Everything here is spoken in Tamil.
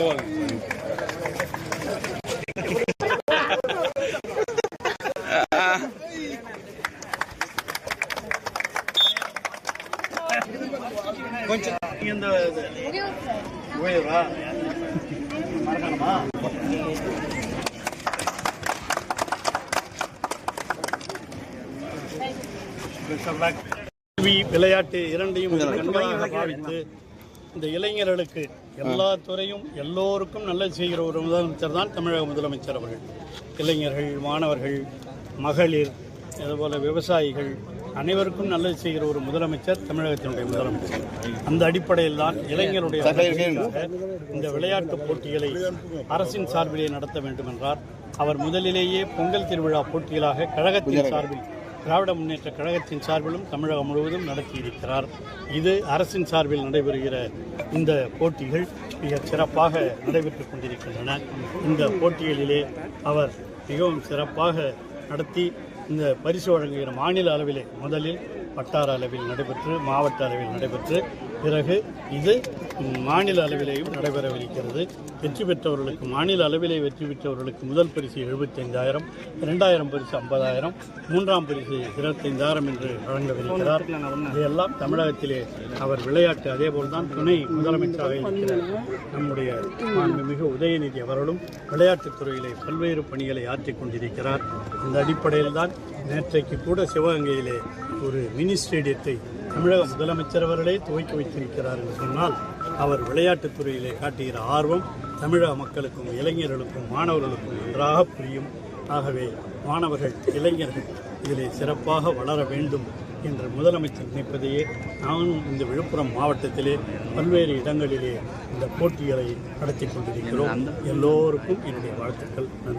வாண்ணா கொஞ்சம் இந்த இது உயர்வா மறக்கணுமா விளையாட்டு இரண்டையும் ஒரு கண்களாக பாவித்து இந்த இளைஞர்களுக்கு எல்லா துறையும் எல்லோருக்கும் நல்லது செய்கிற ஒரு முதலமைச்சர் தான் தமிழக முதலமைச்சர் அவர்கள். இளைஞர்கள் மாணவர்கள் மகளிர் அதுபோல விவசாயிகள் அனைவருக்கும் நல்லது செய்கிற ஒரு முதலமைச்சர் தமிழகத்தினுடைய முதலமைச்சர். அந்த அடிப்படையில் தான் இளைஞருடைய இந்த விளையாட்டுப் போட்டிகளை அரசின் சார்பிலே நடத்த வேண்டும் என்றார் அவர் முதலிலேயே பொங்கல் திருவிழா போட்டிகளாக கழகத்தின் சார்பில் திராவிட முன்னேற்ற கழகத்தின் சார்பிலும் தமிழகம் முழுவதும் நடத்தியிருக்கிறார். இது அரசின் சார்பில் நடைபெறுகிற இந்த போட்டிகள் மிக சிறப்பாக நடைபெற்று கொண்டிருக்கின்றன. இந்த போட்டிகளிலே அவர் மிகவும் சிறப்பாக நடத்தி இந்த பரிசு வழங்குகிற மாநில அளவிலே முதலில் வட்டார அளவில் நடைபெற்று மாவட்ட அளவில் நடைபெற்று பிறகு இது மாநில அளவிலேயும் நடைபெறவிருக்கிறது. வெற்றி பெற்றவர்களுக்கு மாநில அளவிலே வெற்றி பெற்றவர்களுக்கு முதல் பரிசு எழுபத்தைந்தாயிரம் இரண்டாயிரம் பரிசு ஐம்பதாயிரம் மூன்றாம் பரிசு இருபத்தைந்தாயிரம் என்று வழங்கவிருக்கிறார். இதையெல்லாம் தமிழகத்திலே அவர் விளையாட்டு அதேபோல் தான் துணை முதலமைச்சராக இருக்கிறார். நம்முடைய மாண்புமிகு உதயநிதி அவர்களும் விளையாட்டுத் துறையிலே பல்வேறு பணிகளை ஆற்றிக் கொண்டிருக்கிறார். இந்த அடிப்படையில் தான் நேற்றைக்கு கூட சிவகங்கையிலே ஒரு மினி ஸ்டேடியத்தை தமிழக முதலமைச்சர் அவர்களே துவக்கி வைத்திருக்கிறார் என்று சொன்னால் அவர் விளையாட்டுத் துறையிலே காட்டுகிற ஆர்வம் தமிழக மக்களுக்கும் இளைஞர்களுக்கும் மாணவர்களுக்கும் நன்றாக புரியும். ஆகவே மாணவர்கள் இளைஞர்கள் இதிலே சிறப்பாக வளர வேண்டும் என்று முதலமைச்சர் நினைப்பதையே நானும் இந்த விழுப்புரம் மாவட்டத்திலே பல்வேறு இடங்களிலே இந்த போட்டிகளை நடத்தி கொண்டிருக்கிறோம். எல்லோருக்கும் என்னுடைய வாழ்த்துக்கள். நன்றி.